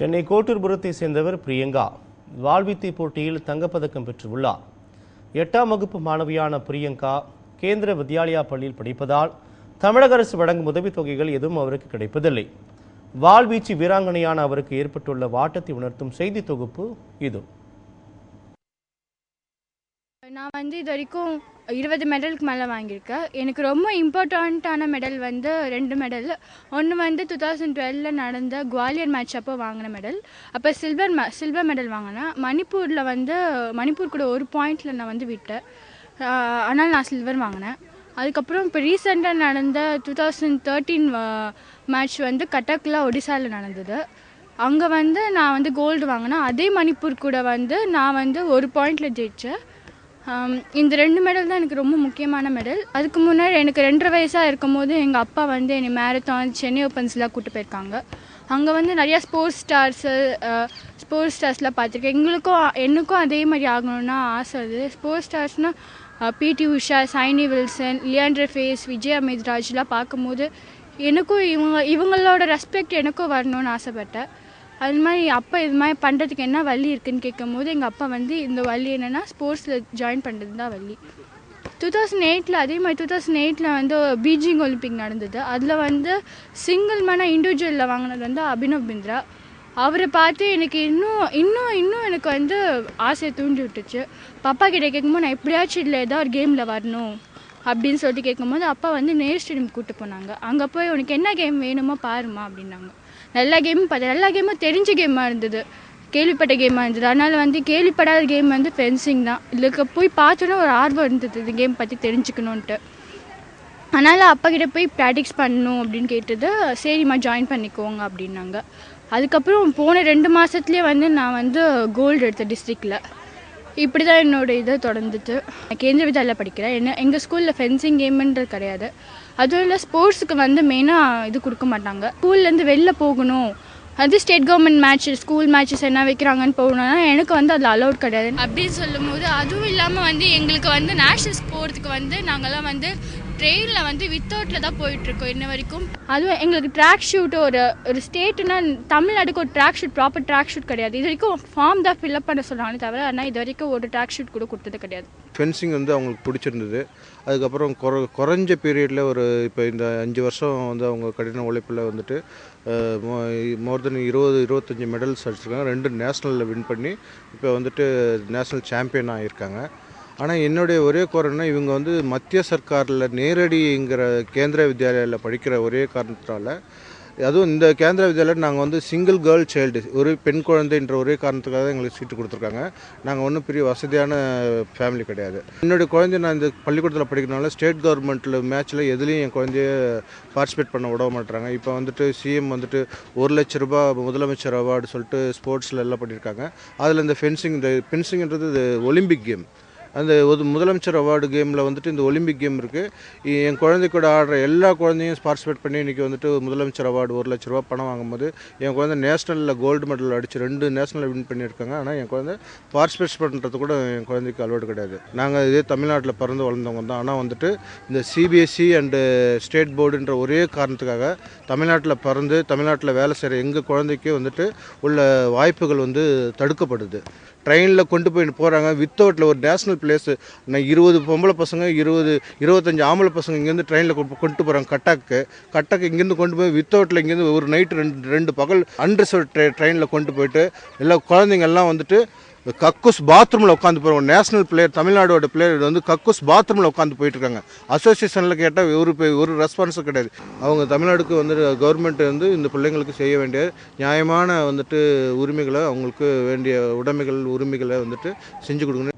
சென்னை கோட்டூர்புரத்தை சேர்ந்தவர் பிரியங்கா. வாழ்வித்தை போட்டியில் தங்கப்பதக்கம் பெற்றுள்ளார். எட்டாம் வகுப்பு மாணவியான பிரியங்கா கேந்திர வித்யாலயா பள்ளியில் படிப்பதால் தமிழக அரசு வழங்கும் உதவித்தொகைகள் எதுவும் அவருக்கு கிடைப்பதில்லை. வாழ்வீச்சு வீராங்கனையான அவருக்கு ஏற்பட்டுள்ள வாட்டத்தை உணர்த்தும் செய்தி தொகுப்பு இது. நான் வந்து இது வரைக்கும் இருபது மெடலுக்கு மேலே வாங்கியிருக்கேன் எனக்கு ரொம்ப இம்பார்ட்டண்ட்டான மெடல் வந்து ரெண்டு மெடல் ஒன்று வந்து டூ தௌசண்ட் டுவெலில் நடந்த குவாலியர் மேட்ச் அப்போ வாங்கின மெடல் அப்போ சில்வர் மெ சில்வர் மெடல் வாங்கினேன். மணிப்பூரில் வந்து மணிப்பூர் கூட ஒரு பாயிண்டில் நான் வந்து விட்டேன். ஆனால் நான் சில்வர் வாங்கினேன். அதுக்கப்புறம் இப்போ ரீசெண்டாக நடந்த டூ தௌசண்ட் தேர்ட்டீன் மேட்ச் வந்து கட்டக்கில் ஒடிசாவில் நடந்தது. அங்கே வந்து நான் வந்து கோல்டு வாங்கினேன். அதே மணிப்பூர் கூட வந்து நான் வந்து ஒரு பாயிண்டில் ஜெயித்தேன் இந்த ரெண்டு மெடல் தான் எனக்கு ரொம்ப முக்கியமான மெடல் அதுக்கு முன்னாடி எனக்கு ரெண்டரை வயசாக இருக்கும் போது எங்கள் அப்பா வந்து என்னை மேரத்தான் சென்னை ஓப்பன்ஸ்லாம் கூப்பிட்டு போயிருக்காங்க. அங்கே வந்து நிறையா ஸ்போர்ட்ஸ் ஸ்டார்ஸு ஸ்போர்ட்ஸ் ஸ்டார்ஸ்லாம் பார்த்துருக்கேன். எங்களுக்கும் எனக்கும் அதே மாதிரி ஆகணும்னா ஆசை அது. ஸ்போர்ட்ஸ் ஸ்டார்ஸ்னால் பிடி உஷா சைனி வில்சன் லியாண்டர் ஃபேஸ் விஜய் அமித்ராஜ்லாம் பார்க்கும்போது எனக்கும் இவங்க இவங்களோட ரெஸ்பெக்ட் எனக்கும் வரணும்னு ஆசைப்பட்டேன். அது மாதிரி அப்பா இது மாதிரி பண்ணுறதுக்கு என்ன வழி இருக்குதுன்னு கேட்கும்போது எங்கள் அப்பா வந்து இந்த வழி என்னென்னா ஸ்போர்ட்ஸில் ஜாயின் பண்ணுறது தான் வழி. டூ தௌசண்ட் எயிட்டில் அதே மாதிரி டூ தௌசண்ட் எயிட்டில் வந்து பீஜிங் ஒலிம்பிக் நடந்தது. அதில் வந்து சிங்கிள் மேனாக இண்டிவிஜுவலில் வாங்கினது வந்து அபினவ் பிந்த்ரா அவரை பார்த்து எனக்கு இன்னும் இன்னும் இன்னும் எனக்கு வந்து ஆசையை தூண்டி விட்டுச்சு. பாப்பா கிட்ட கேட்கும்போது நான் எப்படியாச்சும் இல்லை ஏதோ ஒரு கேமில் வரணும் அப்படின்னு சொல்லிட்டு கேட்கும்போது அப்பா வந்து நேர் ஸ்டேடியம் கூப்பிட்டு போனாங்க. அங்கே போய் உனக்கு என்ன கேம் வேணுமோ பாருமா அப்படின்னாங்க. எல்லா கேமும் பார்த்தேன் எல்லா கேமும் தெரிஞ்ச கேமாக இருந்தது. கேள்விப்பட்ட கேமாக இருந்தது. அதனால் வந்து கேள்விப்படாத கேம் வந்து ஃபென்சிங் தான். இதுக்கு போய் பார்த்தோன்னா ஒரு ஆர்வம் இருந்தது இந்த கேம் பற்றி தெரிஞ்சுக்கணுன்ட்டு அதனால் அப்பாக்கிட்ட போய் ப்ராக்டிக்ஸ் பண்ணணும் அப்படின்னு கேட்டது சரிம்மா ஜாயின் பண்ணிக்கோங்க அப்படின்னாங்க. அதுக்கப்புறம் போன ரெண்டு மாதத்துலேயே வந்து நான் வந்து கோல்டு எடுத்தேன் டிஸ்ட்ரிக்டில் இப்படி தான் என்னோட இது தொடர்ந்துட்டு. நான் கேந்திர வித்யாலயில் படிக்கிறேன். என்ன எங்கள் ஸ்கூலில் ஃபென்சிங் கேமுன்றது கிடையாது. அதுவும் இல்லை ஸ்போர்ட்ஸுக்கு வந்து மெயினாக இது கொடுக்க மாட்டாங்க. ஸ்கூல்லேருந்து வெளில போகணும். அது state government match school matches என்ன வைக்கிறாங்கன்னு போகணும்னா எனக்கு வந்து அதில் அலௌட் கிடையாது. அப்படின்னு சொல்லும்போது அதுவும் இல்லாமல் வந்து எங்களுக்கு வந்து நேஷ்னல்ஸ் போகிறதுக்கு வந்து நாங்கள்லாம் வந்து ட்ரெயினில் வந்து வித்தவுட்டில் தான் போயிட்டுருக்கோம் இன்ன வரைக்கும். அதுவும் எங்களுக்கு ட்ராக் ஷூட் ஒரு ஒரு ஸ்டேட்டுனா தமிழ்நாடுக்கு ஒரு track shoot proper track shoot கிடையாது. இது வரைக்கும் ஃபார்ம் தான் ஃபில்அப் பண்ண சொல்கிறாங்களே தவிர ஆனால் இது வரைக்கும் ஒரு ட்ராக் ஷூட் கூட கொடுத்தது கிடையாது. ஃபென்சிங் வந்து அவங்களுக்கு பிடிச்சிருந்தது. அதுக்கப்புறம் குற குறைஞ்ச பீரியடில் ஒரு இப்போ இந்த அஞ்சு வருஷம் வந்து அவங்க கடின உழைப்பில் வந்துட்டு மோர் தென் இருபது இருபத்தஞ்சி மெடல்ஸ் அடிச்சிருக்காங்க. ரெண்டு நேஷ்னலில் வின் பண்ணி இப்போ வந்துட்டு நேஷ்னல் சாம்பியன் ஆகியிருக்காங்க ஆனால் என்னுடைய ஒரே குறைனா இவங்க வந்து மத்திய சர்க்காரில் நேரடிங்கிற கேந்திர வித்யாலயாவில் படிக்கிற ஒரே காரணத்தினால அதுவும் இந்த கேந்திர வித்யாலயம் நாங்கள் வந்து சிங்கிள் கேர்ள் சைல்டு ஒரு பெண் குழந்தைன்ற ஒரே காரணத்துக்காக தான் எங்களுக்கு சீட்டு கொடுத்துருக்காங்க. நாங்கள் ஒன்றும் பெரிய வசதியான ஃபேமிலி கிடையாது. என்னுடைய குழந்தை நான் இந்த பள்ளிக்கூடத்தில் படிக்கிறனால ஸ்டேட் கவர்மெண்ட்டில் மேட்ச்சில் எதுலேயும் என் குழந்தைய பார்ட்டிசிபேட் பண்ண விட மாட்டுறாங்க. இப்போ வந்துட்டு சிஎம் வந்துட்டு ஒரு லட்ச ரூபாய் முதலமைச்சர் அவார்டு சொல்லிட்டு ஸ்போர்ட்ஸில் எல்லாம் பண்ணியிருக்காங்க. அதில் இந்த ஃபென்சிங் இந்த ஃபென்சிங்கிறது இது ஒலிம்பிக் கேம் அந்த ஒரு முதலமைச்சர் அவார்டு கேமில் வந்துட்டு இந்த ஒலிம்பிக் கேம் இருக்குது என் குழந்தை கூட ஆடுற எல்லா குழந்தையும் பார்ட்டிசிபேட் பண்ணி இன்றைக்கி வந்துட்டு முதலமைச்சர் அவார்டு ஒரு லட்ச ரூபா பணம் வாங்கும்போது என் குழந்தை நேஷனலில் கோல்டு மெடல் அடித்து ரெண்டு நேஷனலில் வின் பண்ணியிருக்காங்க. ஆனால் என் குழந்தை பார்ட்டிசிபேட் பண்ணுறது கூட என் குழந்தைக்கு அலோடு கிடையாது. நாங்கள் இதே தமிழ்நாட்டில் பிறந்து வளர்ந்தவங்க தான். ஆனால் வந்துட்டு இந்த சிபிஎஸ்சி அண்டு ஸ்டேட் போர்டுன்ற ஒரே காரணத்துக்காக தமிழ்நாட்டில் பிறந்து தமிழ்நாட்டில் வேலை செய்கிற எங்கள் குழந்தைக்கு வந்துட்டு உள்ள வாய்ப்புகள் வந்து தடுக்கப்படுது. ட்ரெயினில் கொண்டு போய் போகிறாங்க வித்தவுட்டில் ஒரு நேஷ்னல் பிளேஸு நான் இருபது பொம்பளை பசங்க இருபது இருபத்தஞ்சி ஆம்பளை பசங்க இங்கேருந்து ட்ரெயினில் கொண்டு போகிறாங்க கட்டாக்கு. கட்டாக்கு இங்கேருந்து கொண்டு போய் வித்தவுட்டில் இங்கேருந்து ஒரு நைட்டு ரெண்டு ரெண்டு பகல் அன்ரிசர்வ் ட்ரெ ட்ரெயினில் கொண்டு போயிட்டு எல்லா குழந்தைங்கள்லாம் வந்துட்டு கக்கூஸ் பாத்ரூமில் உட்காந்து போகிறோம் நேஷனல் பிளேயர் தமிழ்நாடோட பிளேயர் வந்து கக்கூஸ் பாத்ரூமில் உட்காந்து போயிட்டுருக்காங்க அசோசியேஷனில் கேட்டால் ஒரு ஒரு ரெஸ்பான்ஸும் கிடையாது. அவங்க தமிழ்நாடுக்கு வந்துட்டு கவர்மெண்ட் வந்து இந்த பிள்ளைங்களுக்கு செய்ய வேண்டிய நியாயமான வந்துட்டு உரிமைகளை அவங்களுக்கு வேண்டிய உடைமைகள் உரிமைகளை வந்துட்டு செஞ்சு கொடுக்கணும்.